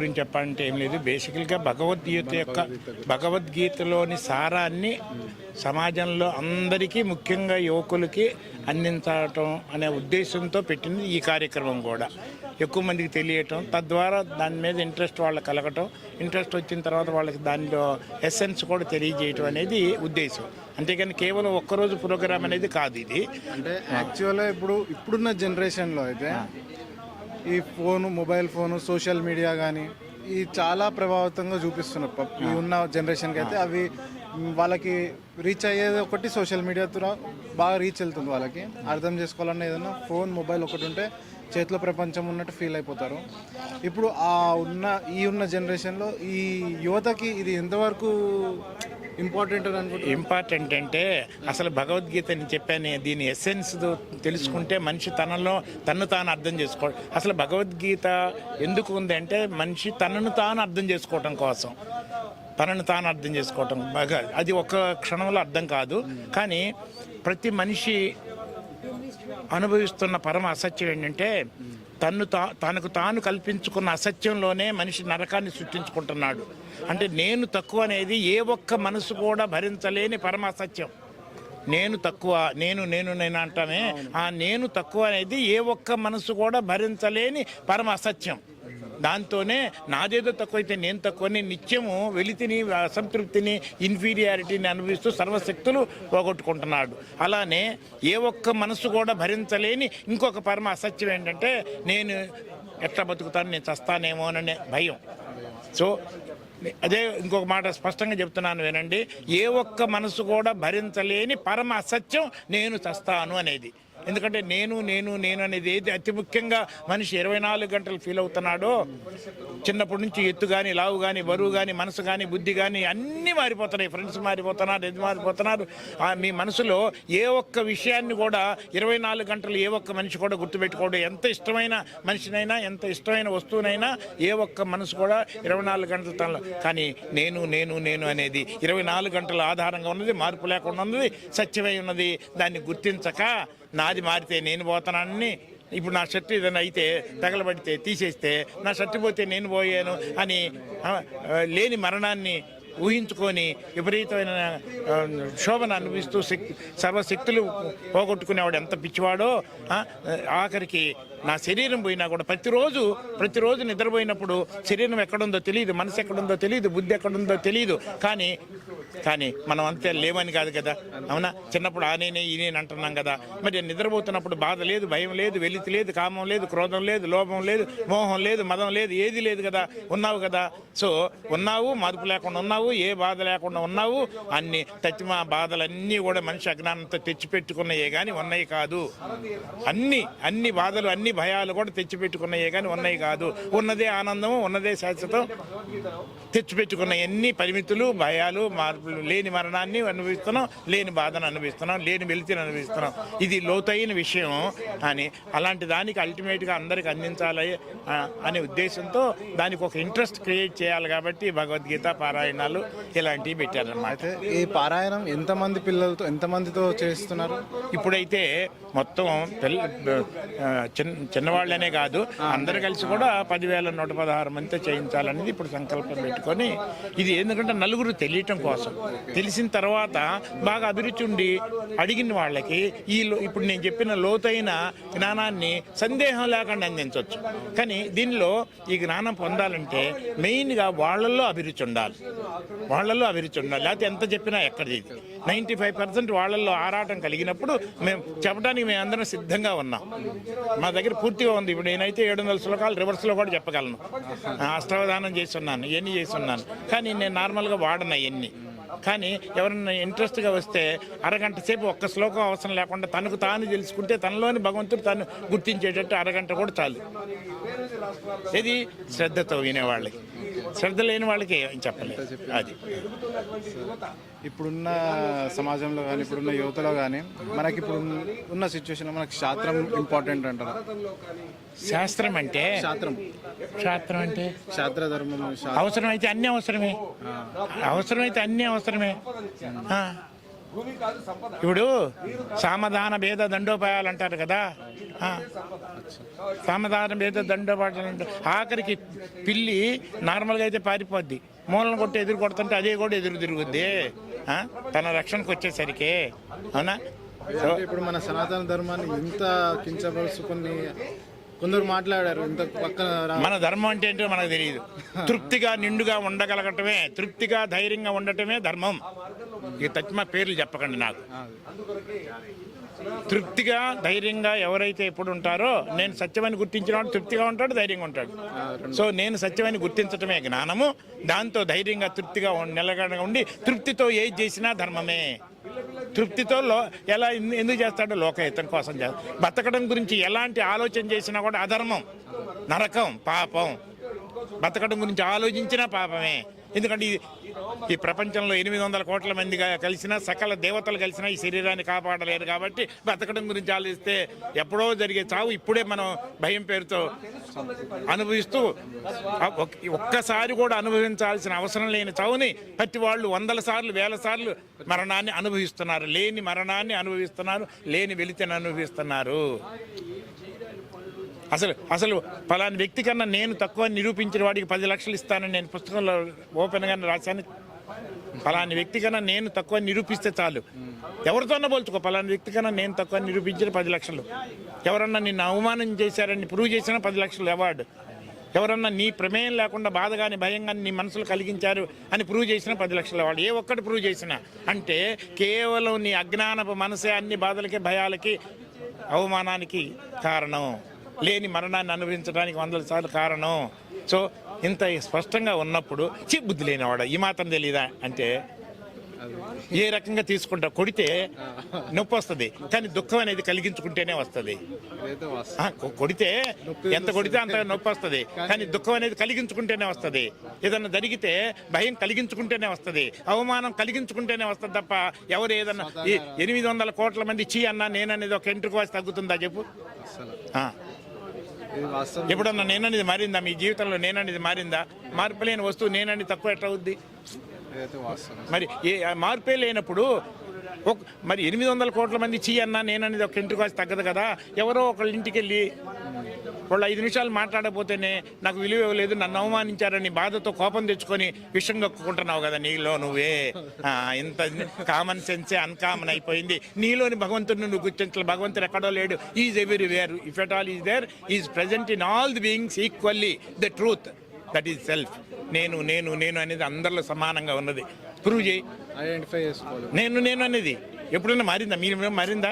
గురించి చెప్పాలంటే ఏం లేదు. బేసికల్గా భగవద్గీత యొక్క భగవద్గీతలోని సారాన్ని సమాజంలో అందరికీ ముఖ్యంగా యువకులకి అందించటం అనే ఉద్దేశంతో పెట్టింది ఈ కార్యక్రమం కూడా. ఎక్కువ మందికి తెలియటం తద్వారా దాని మీద ఇంట్రెస్ట్ వాళ్ళకి కలగటం ఇంట్రెస్ట్ వచ్చిన తర్వాత వాళ్ళకి దానిలో ఎసెన్స్ కూడా తెలియజేయటం అనేది ఉద్దేశం. అంతేకాని కేవలం ఒక్కరోజు ప్రోగ్రామ్ అనేది కాదు ఇది. అంటే యాక్చువల్గా ఇప్పుడు ఇప్పుడున్న జనరేషన్లో అయితే ఈ phone mobile phone social media కానీ ఈ చాలా ప్రభావితంగా చూపిస్తున్నారు ఈ ఉన్న జనరేషన్కి అయితే అవి వాళ్ళకి రీచ్ అయ్యేది ఒకటి సోషల్ మీడియా ద్వారా బాగా రీచ్ వెళ్తుంది వాళ్ళకి. అర్థం చేసుకోవాలన్న ఏదైనా ఫోన్ మొబైల్ ఒకటి ఉంటే చేతిలో ప్రపంచం ఉన్నట్టు ఫీల్ అయిపోతారు. ఇప్పుడు ఆ ఉన్న ఈ ఉన్న జనరేషన్లో ఈ యువతకి ఇది ఎంతవరకు ఇంపార్టెంట్ ఇంపార్టెంట్ అంటే అసలు భగవద్గీతని చెప్పాను దీని ఎసెన్స్ తెలుసుకుంటే మనిషి తనలో తన్ను తాను అర్థం చేసుకోవడం అసలు భగవద్గీత ఎందుకు ఉంది అంటే మనిషి తనను తాను అర్థం చేసుకోవటం కోసం. తనను తాను అర్థం చేసుకోవటం. బాగా అది ఒక క్షణంలో అర్థం కాదు. కానీ ప్రతి మనిషి అనుభవిస్తున్న పరమ అసత్యం ఏంటంటే తన్ను తా తనకు తాను కల్పించుకున్న అసత్యంలోనే మనిషి నరకాన్ని సృష్టించుకుంటున్నాడు. అంటే నేను తక్కువ అనేది ఏ ఒక్క మనసు కూడా భరించలేని పరమ అసత్యం. నేను తక్కువ నేను నేను నేను అంటామే. ఆ నేను తక్కువ అనేది ఏ ఒక్క మనసు కూడా భరించలేని పరమ అసత్యం. దాంతోనే నాదేదో తక్కువైతే నేను తక్కువని నిత్యము వెలితిని అసంతృప్తిని ఇన్ఫీరియారిటీని అనుభవిస్తూ సర్వశక్తులు పోగొట్టుకుంటున్నాడు. అలానే ఏ ఒక్క మనసు కూడా భరించలేని ఇంకొక పరమ అసత్యం ఏంటంటే నేను ఎట్లా బతుకుతాను నేను చస్తానేమోననే భయం. సో అదే ఇంకొక మాట స్పష్టంగా చెప్తున్నాను వినండి. ఏ ఒక్క మనసు కూడా భరించలేని పరమ అసత్యం నేను చస్తాను అనేది. ఎందుకంటే నేను నేను నేను అనేది ఏది అతి ముఖ్యంగా మనిషి ఇరవై నాలుగు గంటలు ఫీల్ అవుతున్నాడో చిన్నప్పటి నుంచి ఎత్తు కానీ లావు కానీ బరువు కానీ మనసు కానీ బుద్ధి కానీ అన్నీ మారిపోతున్నాయి. ఫ్రెండ్స్ మారిపోతున్నారు ఇది మారిపోతున్నారు. మీ మనసులో ఏ ఒక్క విషయాన్ని కూడా ఇరవై నాలుగు గంటలు ఏ ఒక్క మనిషి కూడా గుర్తుపెట్టుకోవడం ఎంత ఇష్టమైన మనిషినైనా ఎంత ఇష్టమైన వస్తువునైనా ఏ ఒక్క మనసు కూడా ఇరవై నాలుగు గంటల తనలో కానీ నేను నేను నేను అనేది ఇరవై నాలుగు గంటల ఆధారంగా ఉన్నది మార్పు లేకుండా ఉన్నది సత్యమై ఉన్నది. దాన్ని గుర్తించక నాది మారితే నేను పోతానని ఇప్పుడు నా షర్ట్ ఏదైనా అయితే తగలబడితే తీసేస్తే నా షర్ట్ పోతే నేను పోయాను అని లేని మరణాన్ని ఊహించుకొని విపరీతమైన శోభను అనుభవిస్తూ శక్తి సర్వశక్తులు పోగొట్టుకునేవాడు ఎంత పిచ్చివాడో ఆఖరికి నా శరీరం పోయినా కూడా ప్రతిరోజు ప్రతిరోజు నిద్రపోయినప్పుడు శరీరం ఎక్కడుందో తెలియదు మనసు ఎక్కడుందో తెలియదు బుద్ధి ఎక్కడుందో తెలియదు కానీ కానీ మనం అంతే లేవని కాదు కదా. అవునా? చిన్నప్పుడు ఆ నేనే ఈ నేను అంటున్నాం కదా. మరి నిద్రపోతున్నప్పుడు బాధ లేదు భయం లేదు వెలితి లేదు కామం లేదు క్రోధం లేదు లోభం లేదు మోహం లేదు మదం లేదు ఏది లేదు కదా. ఉన్నావు కదా. సో ఉన్నావు మార్పు లేకుండా ఉన్నావు ఏ బాధ లేకుండా ఉన్నావు అన్ని తచ్చిమా బాధలన్నీ కూడా మనిషి అజ్ఞానంతో తెచ్చిపెట్టుకున్నాయే కానీ ఉన్నాయి కాదు. అన్ని అన్ని బాధలు అన్ని భయాలు కూడా తెచ్చిపెట్టుకున్నాయే కానీ ఉన్నాయి కాదు. ఉన్నదే ఆనందము ఉన్నదే శాశ్వతం. తెచ్చిపెట్టుకున్న ఎన్ని పరిమితులు భయాలు మార్పులు. లేని మరణాన్ని అనుభవిస్తున్నాం లేని బాధను అనుభవిస్తున్నాం లేని వెలితిని అనుభవిస్తున్నాం. ఇది లోతైన విషయం అని అలాంటి దానికి అల్టిమేట్గా అందరికి అందించాలి అనే ఉద్దేశంతో దానికి ఒక ఇంట్రెస్ట్ క్రియేట్ చేయాలి కాబట్టి భగవద్గీత పారాయణాలు ఇలాంటివి పెట్టారన్నమాట. ఈ పారాయణం ఎంతమంది పిల్లలతో ఎంతమందితో చేస్తున్నారు? ఇప్పుడైతే మొత్తం పిల్ల చిన్న చిన్నవాళ్ళనే కాదు అందరు కలిసి కూడా పదివేల నూట పదహారు మందితో చేయించాలనేది ఇప్పుడు సంకల్పం పెట్టుకొని ఇది ఎందుకంటే నలుగురు తెలియటం కోసం. తెలిసిన తర్వాత బాగా అభిరుచి ఉండి అడిగిన వాళ్ళకి ఈ ఇప్పుడు నేను చెప్పిన లోతైన జ్ఞానాన్ని సందేహం లేకుండా అందించవచ్చు. కానీ దీనిలో ఈ జ్ఞానం పొందాలంటే మెయిన్గా వాళ్ళల్లో అభిరుచి ఉండాలి. వాళ్ళల్లో అభిరుచి ఉండాలి. లేకపోతే ఎంత చెప్పినా ఎక్కడిది ఇది. నైంటీ ఫైవ్ పర్సెంట్ వాళ్ళల్లో ఆరాటం కలిగినప్పుడు మేము చెప్పడానికి మేము అందరం సిద్ధంగా ఉన్నాం. మా దగ్గర పూర్తిగా ఉంది. ఇప్పుడు నేనైతే ఏడు వందల శ్లోకాలు రివర్స్లో కూడా చెప్పగలను. ఆ, అష్టావధానం చేస్తున్నాను ఇవన్నీ చేస్తున్నాను. కానీ నేను నార్మల్గా వాడను అవన్నీ కానీ ఎవరన్నా ఇంట్రెస్ట్గా వస్తే అరగంట సేపు ఒక్క శ్లోకం అవసరం లేకుండా తనకు తాను తెలుసుకుంటే తనలోని భగవంతుడు తను గుర్తించేటట్టు అరగంట కూడా చాలు. ఇది శ్రద్ధతో వినేవాళ్ళకి. శ్రద్ధ లేని వాళ్ళకి చెప్పలేదు అది. ఇప్పుడున్న సమాజంలో కానీ ఇప్పుడున్న యువతలో కానీ మనకి ఇప్పుడు ఉన్న సిచ్యువేషన్లో మనకి శాస్త్రం ఇంపార్టెంట్ అంటారు. శాస్త్రం అంటే? శాస్త్రం. శాస్త్రం అంటే? శాస్త్ర. ధర్మం అవసరమైతే అన్నీ అవసరమే. అవసరమైతే అన్నీ అవసరమే. ఇప్పుడు సామధాన భేద దండోపాయాలు అంటారు కదా. సామధాన భేద దండోపాయాలు అంటారు ఆఖరికి పిల్లి నార్మల్గా అయితే పారిపోద్ది. మూలను కొట్టి ఎదురు కొడుతుంటే అదే కూడా ఎదురు తిరుగుద్ది? తన రక్షణకు వచ్చేసరికి. అవునా? ఇప్పుడు మన సనాతన ధర్మాన్ని ఇంత కించపరుచుకుని కొందరు మాట్లాడారు ఇంత పక్కన రా- మన ధర్మం అంటే ఏంటో మనకు తెలియదు. తృప్తిగా నిండుగా ఉండగలగటమే తృప్తిగా ధైర్యంగా ఉండటమే ధర్మం. ఇక తచ్చిమ పేర్లు చెప్పకండి నాకు. తృప్తిగా ధైర్యంగా ఎవరైతే ఎప్పుడు ఉంటారో నేను సత్యమని గుర్తించిన వాడు తృప్తిగా ఉంటాడు ధైర్యంగా ఉంటాడు. సో నేను సత్యమని గుర్తించటమే జ్ఞానము. దాంతో ధైర్యంగా తృప్తిగా నిలకడగా ఉండి తృప్తితో ఏది చేసినా ధర్మమే. తృప్తితో లో ఎలా ఎందు- ఎందుకు చేస్తాడో లోకహితం కోసం చేస్తాడు బతకడం గురించి ఎలాంటి ఆలోచన చేసినా కూడా అధర్మం నరకం పాపం. బతకడం గురించి ఆలోచించినా పాపమే. ఎందుకంటే ఈ- ప్రపంచంలో ఎనిమిది వందల కోట్ల మందిగా కలిసిన సకల దేవతలు కలిసినా ఈ శరీరాన్ని కాపాడలేరు కాబట్టి బతకడం గురించి ఆలోచిస్తే ఎప్పుడో జరిగే చావు ఇప్పుడే మనం భయం పేరుతో అనుభవిస్తూ ఒక్కసారి కూడా అనుభవించాల్సిన అవసరం లేని చావుని ప్రతి వాళ్ళు వందల సార్లు వేల సార్లు మరణాన్ని అనుభవిస్తున్నారు. లేని మరణాన్ని అనుభవిస్తున్నారు లేని వెలితిని అనుభవిస్తున్నారు. అసలు అసలు ఫలాని వ్యక్తి కన్నా నేను తక్కువ నిరూపించిన వాడికి పది లక్షలు ఇస్తానని నేను పుస్తకంలో ఓపెన్గానే రాశాను. ఫలాని వ్యక్తి కన్నా నేను తక్కువ నిరూపిస్తే చాలు. ఎవరితోన్నా పోల్చుకో ఫలాని వ్యక్తి కన్నా నేను తక్కువ నిరూపించిన పది లక్షలు. ఎవరన్నా నిన్ను అవమానం చేశారని ప్రూవ్ చేసినా పది లక్షలు అవార్డు. ఎవరన్నా నీ ప్రమేయం లేకుండా బాధ కానీ భయం కానీ నీ మనసులు కలిగించారు అని ప్రూవ్ చేసిన పది లక్షల వాళ్ళు ఏ ఒక్కటి ప్రూవ్ చేసినా. అంటే కేవలం నీ అజ్ఞానపు మనసే అన్ని బాధలకి భయాలకి అవమానానికి కారణం. లేని మరణాన్ని అనుభవించడానికి వందల సార్లు కారణం. సో ఇంత స్పష్టంగా ఉన్నప్పుడు చి బుద్ధి లేనివాడు? ఈ మాత్రం తెలీదా? అంటే ఏ రకంగా తీసుకుంటా? కొడితే నొప్పి వస్తుంది. కానీ దుఃఖం అనేది కలిగించుకుంటేనే వస్తుంది. కొడితే ఎంత కొడితే అంత నొప్పి వస్తుంది. కానీ దుఃఖం అనేది కలిగించుకుంటేనే వస్తుంది. ఏదన్నా జరిగితే భయం కలిగించుకుంటేనే వస్తుంది. అవమానం కలిగించుకుంటేనే వస్తుంది తప్ప ఎవరు ఏదన్నా ఎనిమిది వందల కోట్ల మంది చీ అన్నా నేననేది ఒక ఎంట్రుకు వచ్చి తగ్గుతుందా చెప్పు అసలు ఆ. ఇది వాస్తవం ఎప్పుడన్నా నేననేది మారిందా? మీ జీవితంలో నేననేది మారిందా? మార్పు లేని వస్తువు నేనని తక్కువ ఎట్లా అవుద్ది? మరి ఏ మార్పే లేనప్పుడు ఒక మరి ఎనిమిది వందల కోట్ల మంది చీ అన్నా నేననేది ఒక ఇంటికి వచ్చి తగ్గదు కదా? ఎవరో ఒకళ్ళ ఇంటికి వెళ్ళి వాళ్ళు ఐదు నిమిషాలు మాట్లాడకపోతేనే నాకు విలువ ఇవ్వలేదు నన్ను అవమానించారని బాధతో కోపం తెచ్చుకొని విషం కక్కుకుంటున్నావు కదా నీలో నువ్వే. ఇంత కామన్ సెన్సే అన్కామన్ అయిపోయింది. నీలోని భగవంతుడిని నువ్వు గుర్తించాలి. భగవంతుడు ఎక్కడో లేడు. Is everywhere if at all is there is present in all the beings equally the truth that is self నేను నేను నేను అనేది అందరిలో సమానంగా ఉన్నది. ప్రూవ్ చేయి. ఐడెంటిఫై చేసుకోవాలి. నేను నేను అనేది. ఎప్పుడైనా మారిందా? మీరు మారిందా?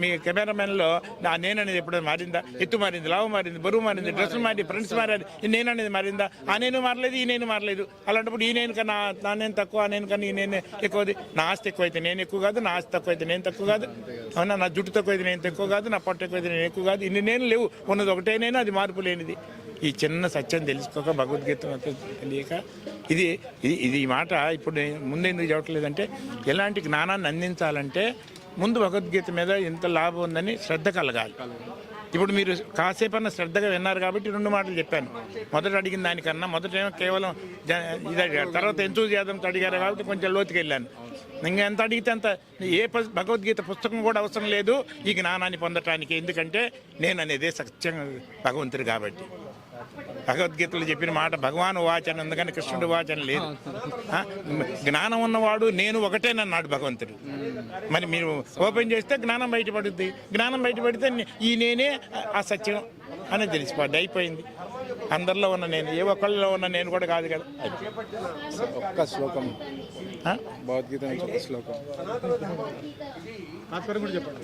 మీ కెమెరామెన్లో నా ఎప్పుడైనా మారిందా? ఎత్తు మారింది లావు మారింది బరువు మారింది డ్రెస్సులు మారి ఫ్రెండ్స్ మారారు నేను అనేది మారిందా? ఆ నేను మారలేదు ఈ నేను మారలేదు. అలాంటప్పుడు ఈ నేను కన్నా నా నేను తక్కువ ఆ నేను కన్నా ఈ నేను ఎక్కువది? నా ఆస్తి ఎక్కువైతే నేను ఎక్కువ కాదు నా ఆస్తి తక్కువ అయితే నేను తక్కువ కాదు. అవునా? నా జుట్టు తక్కువ అయితే నేను తక్కువ కాదు నా పొట్ట ఎక్కువ అయితే నేను ఎక్కువ కాదు. ఇన్ని నేను లేవు. ఉన్నది ఒకటే నేను అది మార్పు లేనిది. ఈ చిన్న సత్యం తెలుసుకోక భగవద్గీత తెలియక ఇది ఇది ఇది ఈ మాట ఇప్పుడు ముందు ఎందుకు చెప్పట్లేదంటే ఎలాంటి జ్ఞానాన్ని అందించాలంటే ముందు భగవద్గీత మీద ఎంత లాభం ఉందని శ్రద్ధ కలగాలి. ఇప్పుడు మీరు కాసేపన్నా శ్రద్ధగా విన్నారు కాబట్టి రెండు మాటలు చెప్పాను. మొదట అడిగిన దానికన్నా మొదట ఏమో కేవలం జ- ఇది అడిగారు. తర్వాత ఎంతూజియాదంతో అడిగారు కాబట్టి కొంచెం లోతుకి వెళ్ళాను ఇంకా ఎంత అడిగితే అంత ఏ భగవద్గీత పుస్తకం కూడా అవసరం లేదు. ఈ జ్ఞానాన్ని పొందటానికి. ఎందుకంటే నేను అనేదే సత్యం భగవంతుడు కాబట్టి. భగవద్గీతలో చెప్పిన మాట భగవాన్ వాచన అందుకని కృష్ణుడు వాచన లేదు? జ్ఞానం ఉన్నవాడు నేను ఒకటేనన్నాడు భగవంతుడు. మరి మీరు ఓపెన్ చేస్తే జ్ఞానం బయటపడుద్ది. జ్ఞానం బయటపడితే ఈ నేనే ఆ సత్యం అనేది తెలిసిపోద్ది. అయిపోయింది. అందరిలో ఉన్న నేను ఏ ఒక్కళ్ళలో ఉన్న నేను కూడా కాదు కదా. ఒక్క శ్లోకం? భగవద్గీత శ్లోకం.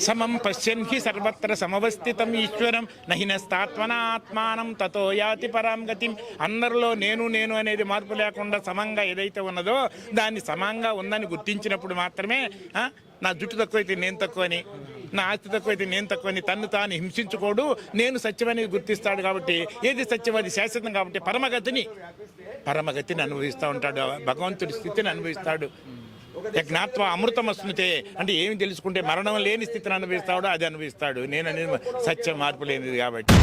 సమం పశ్యన్ హి సర్వత్ర సమవస్థితం ఈశ్వరం నహినస్తాత్మన ఆత్మానం తతో యాతి పరాం గతిం. అందరిలో నేను నేను అనేది మార్పు లేకుండా సమంగా ఏదైతే ఉన్నదో దాన్ని సమంగా ఉందని గుర్తించినప్పుడు మాత్రమే నా జుట్టు తక్కువైతే నేను తక్కువని. నా ఆస్తి తక్కువైతే నేను తక్కువని తన్ను తాను హింసించుకోడు. నేను సత్యమనేది గుర్తిస్తాడు కాబట్టి ఏది సత్యం అది శాశ్వతం కాబట్టి పరమగతిని పరమగతిని అనుభవిస్తూ ఉంటాడు. భగవంతుడి స్థితిని అనుభవిస్తాడు. జ్ఞాత్వ అమృతం వస్తుంటే అంటే ఏమి తెలుసుకుంటే మరణం లేని స్థితిని అనుభవిస్తాడో అది అనుభవిస్తాడు. నేను అనేది సత్యం మార్పు లేనిది కాబట్టి.